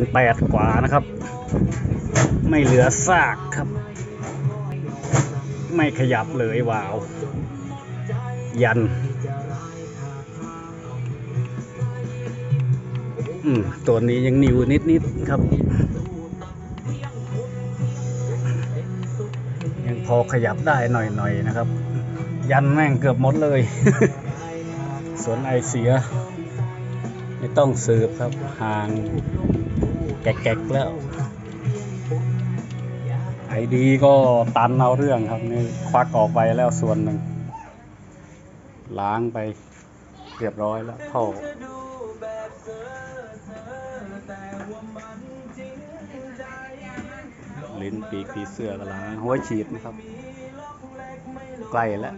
นแปดกว่านะครับ ไม่เหลือซากครับ ไม่ขยับเลยวาว ยัน อืม ตัวนี้ยังนิวนิดๆครับ ยังพอขยับได้หน่อยๆนะครับ ยันแม่งเกือบหมดเลยส่วนไอเสียไม่ต้องสืบครับห่าง แกกๆแล้วไอดีก็ตันเอาเรื่องครับนี่ควักออกไปแล้วส่วนหนึ่ง ล้างไปเรียบร้อยแล้วท่อลิ้นปีกผีเสื้อก็ล้างหัวฉีดนะครับ ใกล้แล้ว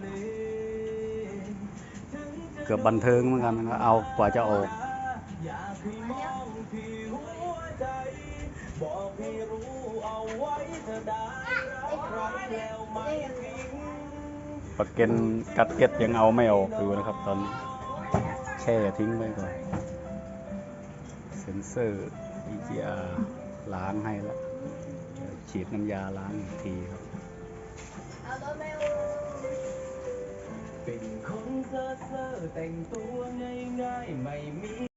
เกือบบันเทิงเหมือนกันนะครับเอากว่าจะออก ประเก็นกัดเก็ตยังเอาไม่ออกอยู่นะครับ ตอนนี้แช่ทิ้งไว้ก่อนเซ็นเซอร์ EGR ล้างให้แล้วเดี๋ยวฉีดน้ำยาล้างอีกทีครับเป็นคนเซ่อเซ่อแต่งตัวง่ายๆไม่มี